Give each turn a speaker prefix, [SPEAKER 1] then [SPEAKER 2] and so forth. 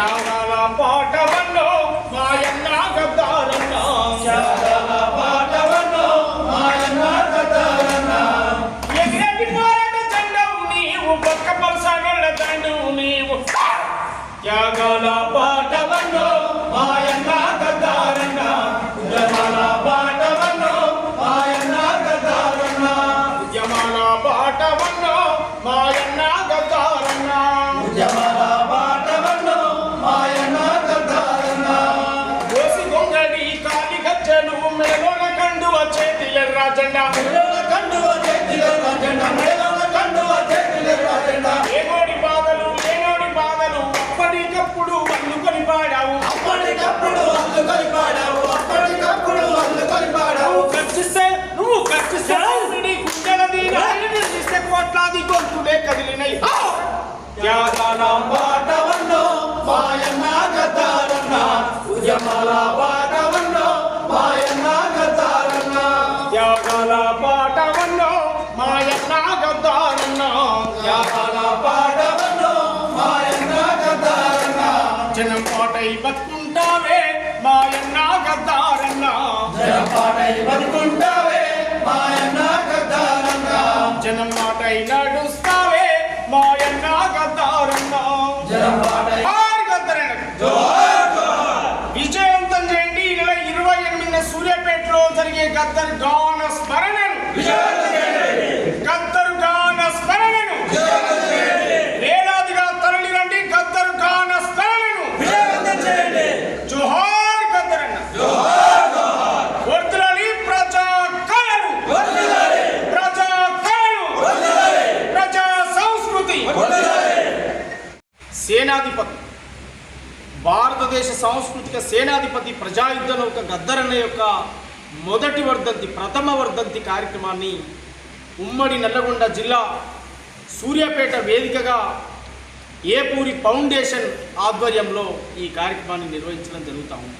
[SPEAKER 1] త్యాగాల పాటవన్నో మాయన్న గద్దారన్న
[SPEAKER 2] త్యాగాల పాటవన్నో మాయన్న గద్దారన్న.
[SPEAKER 1] ఎగిరెగి పోరాట జెండవు నీవు పక్క పలసాగల దండవు నీవు త్యాగాల
[SPEAKER 2] పాటవన్నో
[SPEAKER 1] కోట్లాది గొంతులే కదిలినై
[SPEAKER 2] మాయన్న ఉద్యమాల మాయన్న
[SPEAKER 1] త్యాగాల మాయన్న
[SPEAKER 2] త్యాగాల మాయన్న
[SPEAKER 1] జనం పాటై బతుకుంటావే విజయవంతం చేయండి. ఈ నెల ఇరవై ఎనిమిదిన సూర్యాపేటలో జరిగే గద్దర్ గాన స్మరణను. గద్దరు గాన స్మరణను. వేలాదిగా తరలి రండి గద్దరు గాన స్మరణను. జోహార్ గద్దరన్న వర్ధులని ప్రజా కళలు. ప్రజా కళలు. ప్రజా సంస్కృతి. సేనాధిపతి. భారతదేశ సాంస్కృతిక సేనాధిపతి ప్రజాయుద్ధ నౌక గద్దరన్న యొక్క మొదటి వర్ధంతి ప్రథమ వర్ధంతి కార్యక్రమాన్ని ఉమ్మడి నల్లగొండ జిల్లా సూర్యాపేట వేదికగా ఏపూరి ఫౌండేషన్ ఆధ్వర్యంలో ఈ కార్యక్రమాన్ని నిర్వహించడం జరుగుతూ ఉంది.